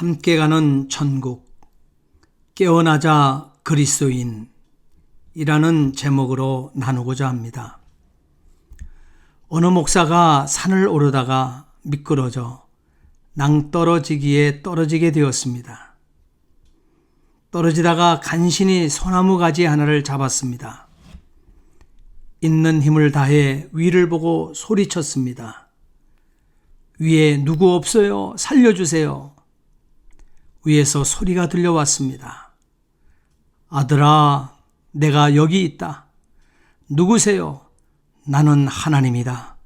함께 가는 천국, 깨어나자 그리스도인이라는 제목으로 나누고자 합니다. 어느 목사가 산을 오르다가 미끄러져 낭떠러지기에 떨어지게 되었습니다. 떨어지다가 간신히 소나무 가지 하나를 잡았습니다. 있는 힘을 다해 위를 보고 소리쳤습니다. 위에 누구 없어요? 살려주세요. 위에서 소리가 들려왔습니다. 아들아, 내가 여기 있다. 누구세요? 나는 하나님이다.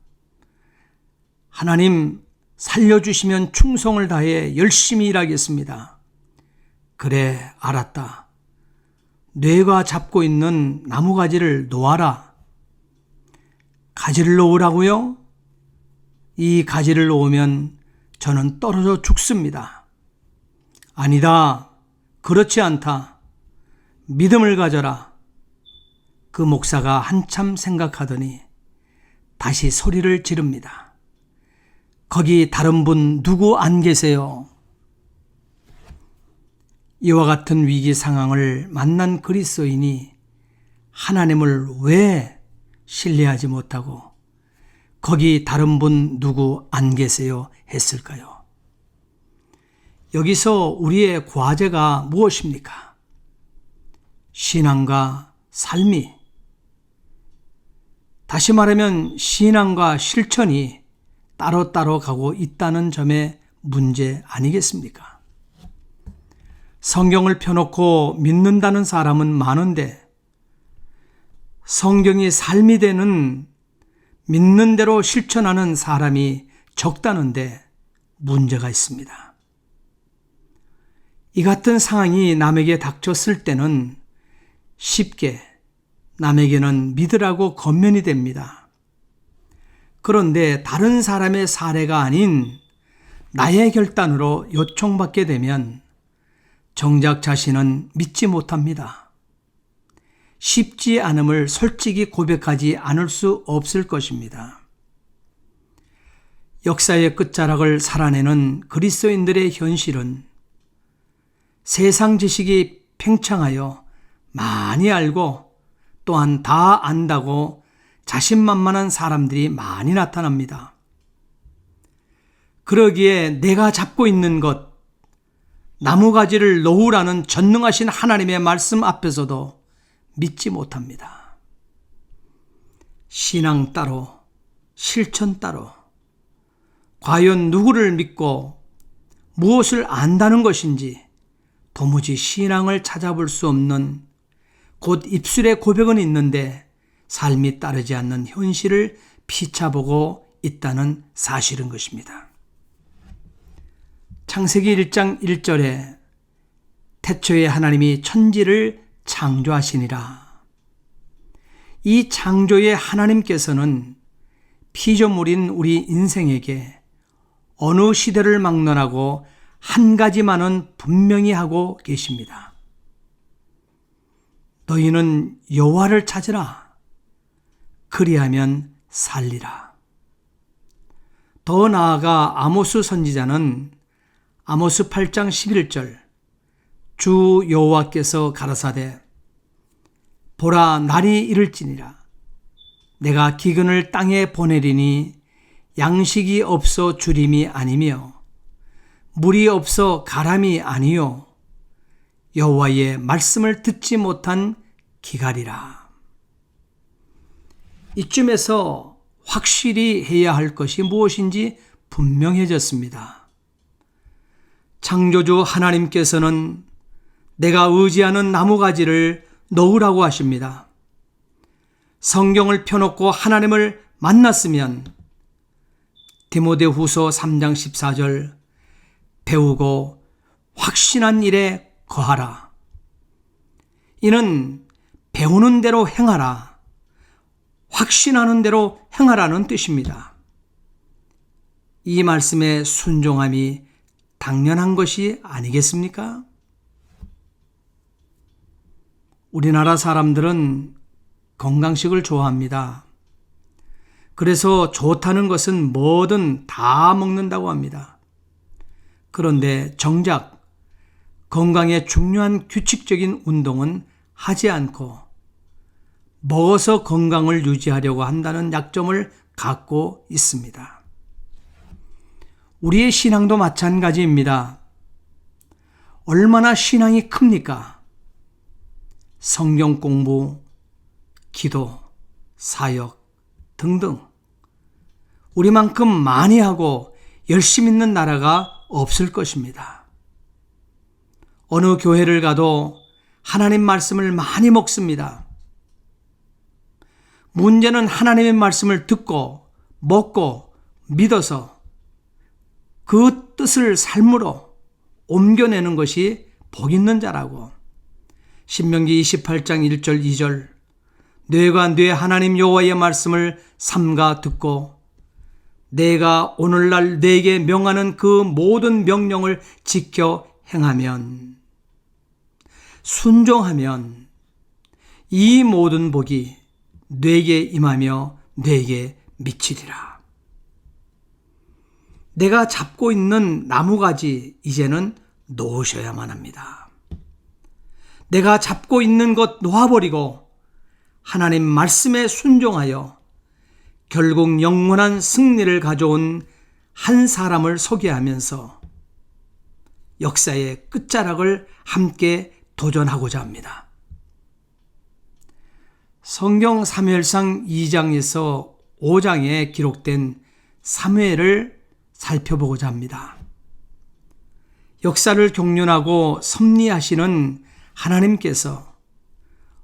하나님 살려주시면 충성을 다해 열심히 일하겠습니다. 그래, 알았다. 뇌가 잡고 있는 나무가지를 놓아라. 가지를 놓으라고요? 이 가지를 놓으면 저는 떨어져 죽습니다. 아니다. 그렇지 않다. 믿음을 가져라. 그 목사가 한참 생각하더니 다시 소리를 지릅니다. 거기 다른 분 누구 안 계세요? 이와 같은 위기 상황을 만난 그리스도인이 하나님을 왜 신뢰하지 못하고 거기 다른 분 누구 안 계세요? 했을까요? 여기서 우리의 과제가 무엇입니까? 신앙과 삶이 다시 말하면 신앙과 실천이 따로따로 가고 있다는 점의 문제 아니겠습니까? 성경을 펴놓고 믿는다는 사람은 많은데 성경이 삶이 되는 믿는 대로 실천하는 사람이 적다는데 문제가 있습니다. 이 같은 상황이 남에게 닥쳤을 때는 쉽게 남에게는 믿으라고 겉면이 됩니다. 그런데 다른 사람의 사례가 아닌 나의 결단으로 요청받게 되면 정작 자신은 믿지 못합니다. 쉽지 않음을 솔직히 고백하지 않을 수 없을 것입니다. 역사의 끝자락을 살아내는 그리스도인들의 현실은 세상 지식이 팽창하여 많이 알고 또한 다 안다고 자신만만한 사람들이 많이 나타납니다. 그러기에 내가 잡고 있는 것, 나무가지를 놓으라는 전능하신 하나님의 말씀 앞에서도 믿지 못합니다. 신앙 따로, 실천 따로, 과연 누구를 믿고 무엇을 안다는 것인지 도무지 신앙을 찾아볼 수 없는 곧 입술의 고백은 있는데 삶이 따르지 않는 현실을 피차보고 있다는 사실인 것입니다. 창세기 1장 1절에 태초에 하나님이 천지를 창조하시니라. 이 창조의 하나님께서는 피조물인 우리 인생에게 어느 시대를 막론하고 한 가지만은 분명히 하고 계십니다. 너희는 여호와를 찾으라. 그리하면 살리라. 더 나아가 아모스 선지자는 아모스 8장 11절 주 여호와께서 가라사대 보라 날이 이를지니라 내가 기근을 땅에 보내리니 양식이 없어 주림이 아니며 물이 없어 가람이 아니요 여호와의 말씀을 듣지 못한 기갈이라 이쯤에서 확실히 해야 할 것이 무엇인지 분명해졌습니다. 창조주 하나님께서는 내가 의지하는 나무가지를 놓으라고 하십니다. 성경을 펴놓고 하나님을 만났으면 디모데 후서 3장 14절 배우고 확신한 일에 거하라. 이는 배우는 대로 행하라. 확신하는 대로 행하라는 뜻입니다. 이 말씀의 순종함이 당연한 것이 아니겠습니까? 우리나라 사람들은 건강식을 좋아합니다. 그래서 좋다는 것은 뭐든 다 먹는다고 합니다. 그런데 정작 건강에 중요한 규칙적인 운동은 하지 않고 먹어서 건강을 유지하려고 한다는 약점을 갖고 있습니다. 우리의 신앙도 마찬가지입니다. 얼마나 신앙이 큽니까? 성경 공부, 기도, 사역 등등. 우리만큼 많이 하고 열심히 있는 나라가 없을 것입니다. 어느 교회를 가도 하나님 말씀을 많이 먹습니다. 문제는 하나님의 말씀을 듣고 먹고 믿어서 그 뜻을 삶으로 옮겨내는 것이 복 있는 자라고. 신명기 28장 1절 2절 뇌가 뇌 하나님 여호와의 말씀을 삼가 듣고 내가 오늘날 내게 명하는 그 모든 명령을 지켜 행하면 순종하면 이 모든 복이 뇌게 임하며 뇌게 미치리라. 내가 잡고 있는 나무가지 이제는 놓으셔야만 합니다. 내가 잡고 있는 것 놓아버리고 하나님 말씀에 순종하여 결국 영원한 승리를 가져온 한 사람을 소개하면서 역사의 끝자락을 함께 도전하고자 합니다. 성경 사무엘상 2장에서 5장에 기록된 사무엘을 살펴보고자 합니다. 역사를 경륜하고 섭리하시는 하나님께서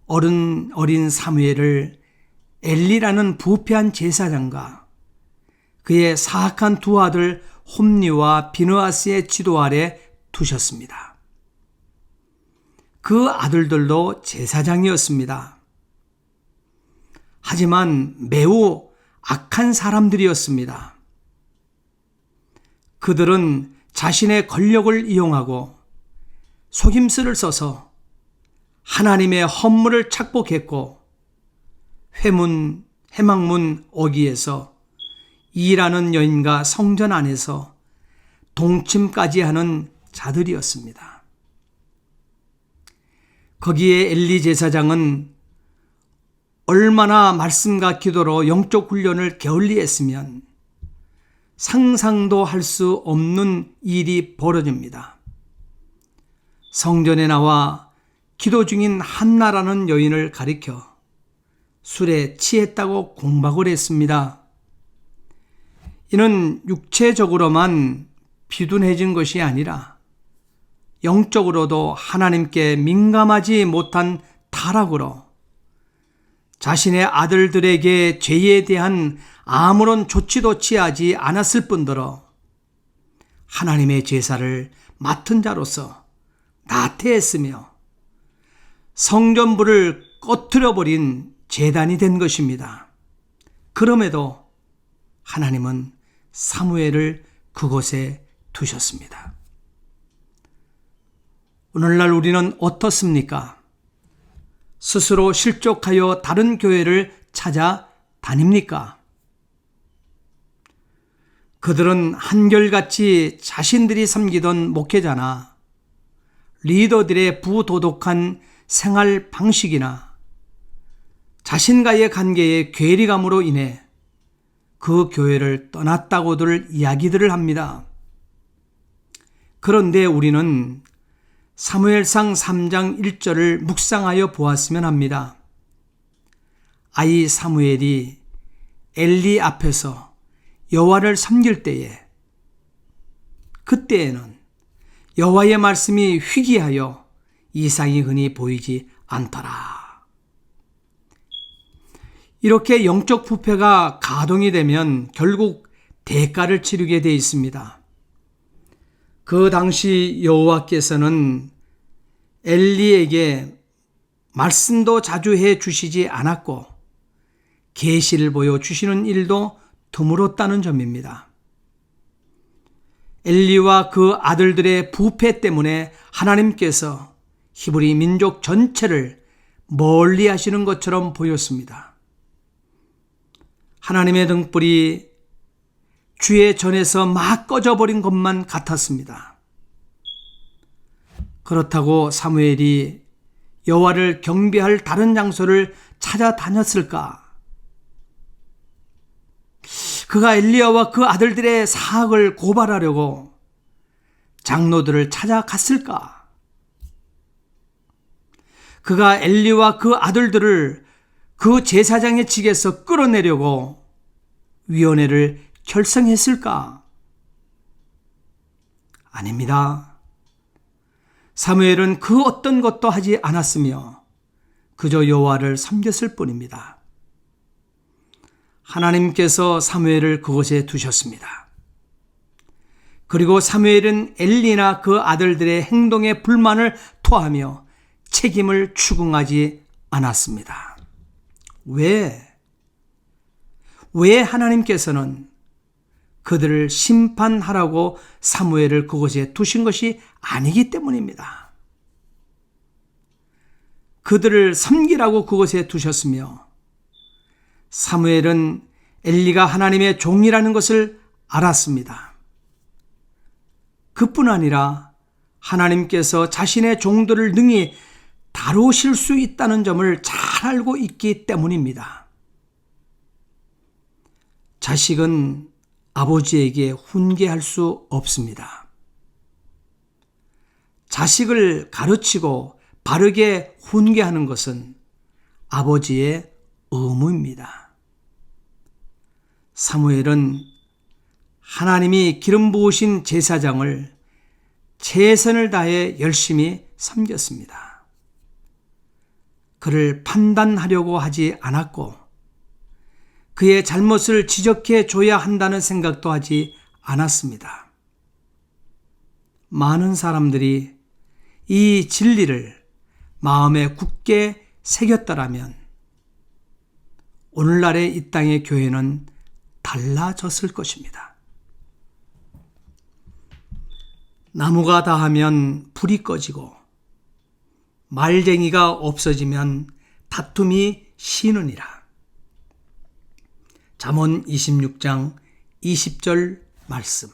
어른 어린 사무엘을 엘리라는 부패한 제사장과 그의 사악한 두 아들 홈니와 비느아스의 지도 아래 두셨습니다. 그 아들들도 제사장이었습니다. 하지만 매우 악한 사람들이었습니다. 그들은 자신의 권력을 이용하고 속임수를 써서 하나님의 헌물을 착복했고 회문, 해망문 어기에서 일하는 여인과 성전 안에서 동침까지 하는 자들이었습니다. 거기에 엘리 제사장은 얼마나 말씀과 기도로 영적 훈련을 게을리했으면 상상도 할 수 없는 일이 벌어집니다. 성전에 나와 기도 중인 한나라는 여인을 가리켜 술에 취했다고 공박을 했습니다. 이는 육체적으로만 비둔해진 것이 아니라 영적으로도 하나님께 민감하지 못한 타락으로 자신의 아들들에게 죄에 대한 아무런 조치도 취하지 않았을 뿐더러 하나님의 제사를 맡은 자로서 나태했으며 성전부를 꺼트려 버린 재단이 된 것입니다. 그럼에도 하나님은 사무엘을 그곳에 두셨습니다. 오늘날 우리는 어떻습니까? 스스로 실족하여 다른 교회를 찾아 다닙니까? 그들은 한결같이 자신들이 섬기던 목회자나 리더들의 부도덕한 생활 방식이나 자신과의 관계의 괴리감으로 인해 그 교회를 떠났다고들 이야기들을 합니다. 그런데 우리는 사무엘상 3장 1절을 묵상하여 보았으면 합니다. 아이 사무엘이 엘리 앞에서 여호와를 섬길 때에 그때에는 여호와의 말씀이 희귀하여 이상이 흔히 보이지 않더라. 이렇게 영적 부패가 가동이 되면 결국 대가를 치르게 돼 있습니다. 그 당시 여호와께서는 엘리에게 말씀도 자주 해 주시지 않았고 계시를 보여 주시는 일도 드물었다는 점입니다. 엘리와 그 아들들의 부패 때문에 하나님께서 히브리 민족 전체를 멀리 하시는 것처럼 보였습니다. 하나님의 등불이 주의 전에서 막 꺼져버린 것만 같았습니다. 그렇다고 사무엘이 여호와를 경배할 다른 장소를 찾아다녔을까? 그가 엘리야와 그 아들들의 사악을 고발하려고 장로들을 찾아갔을까? 그가 엘리와 그 아들들을 그 제사장의 직에서 끌어내려고 위원회를 결성했을까? 아닙니다. 사무엘은 그 어떤 것도 하지 않았으며 그저 여호와를 섬겼을 뿐입니다. 하나님께서 사무엘을 그곳에 두셨습니다. 그리고 사무엘은 엘리나 그 아들들의 행동에 불만을 토하며 책임을 추궁하지 않았습니다. 왜? 왜 하나님께서는 그들을 심판하라고 사무엘을 그곳에 두신 것이 아니기 때문입니다. 그들을 섬기라고 그곳에 두셨으며 사무엘은 엘리가 하나님의 종이라는 것을 알았습니다. 그뿐 아니라 하나님께서 자신의 종들을 능히 다루실 수 있다는 점을 잘 알고 있기 때문입니다. 자식은 아버지에게 훈계할 수 없습니다. 자식을 가르치고 바르게 훈계하는 것은 아버지의 의무입니다. 사무엘은 하나님이 기름 부으신 제사장을 최선을 다해 열심히 섬겼습니다. 그를 판단하려고 하지 않았고 그의 잘못을 지적해 줘야 한다는 생각도 하지 않았습니다. 많은 사람들이 이 진리를 마음에 굳게 새겼더라면 오늘날의 이 땅의 교회는 달라졌을 것입니다. 나무가 다하면 불이 꺼지고 말쟁이가 없어지면 다툼이 쉬느니라. 잠언 26장 20절 말씀.